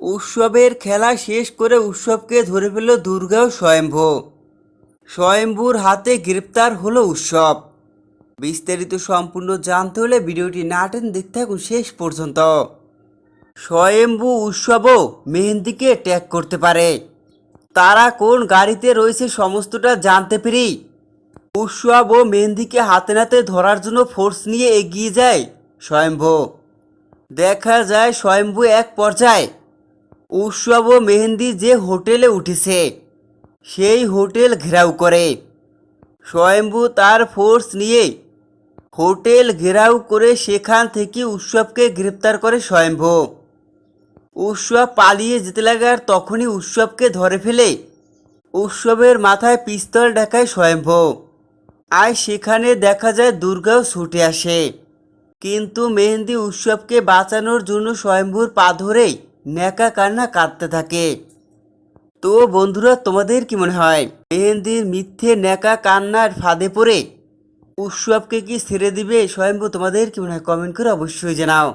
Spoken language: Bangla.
উৎসবের খেলা শেষ করে উৎসবকে ধরে ফেল দুর্গা স্বয়ম্ভ। স্বয়ম্ভুর হাতে গ্রেপ্তার হলো উৎসব। বিস্তারিত সম্পূর্ণ জানতে হলে ভিডিওটি নাটেন দেখতে থাকুন শেষ পর্যন্ত। স্বয়ম্ভু উৎসবও মেহেন্দিকে ট্যাগ করতে পারে। তারা কোন গাড়িতে রয়েছে সমস্তটা জানতে পেরি? উৎসব ও মেহেন্দিকে হাতে নাতে ধরার জন্য ফোর্স নিয়ে এগিয়ে যায় স্বয়ম্ভু। দেখা যায় স্বয়ম্ভু এক পর্যায়ে উৎসব ও মেহেন্দি যে হোটেলে উঠেছে, সেই হোটেল ঘেরাও করে। স্বয়ম্ভু তার ফোর্স নিয়ে হোটেল ঘেরাও করে সেখান থেকে উৎসবকে গ্রেপ্তার করে স্বয়ম্ভ। উৎসব পালিয়ে যেতে লাগার তখনই উৎসবকে ধরে ফেলে উৎসবের মাথায় পিস্তল ঢাকায় স্বয়ম্ভ। আর সেখানে দেখা যায় দুর্গাও ছুটে আসে। কিন্তু মেহেন্দি উৎসবকে বাঁচানোর জন্য স্বয়ম্ভুর পা ধরে ন্যাকা কান্না কাঁদতে থাকে। তো বন্ধুরা, তোমাদের কি মনে হয়? মেহেন্দির মিথ্যে ন্যাকা কান্নার ফাঁদে পড়ে উৎসবকে কি ছেড়ে দিবে স্বয়ম্ভু তোমাদের কি মনে হয়? কমেন্ট করে অবশ্যই জানাও।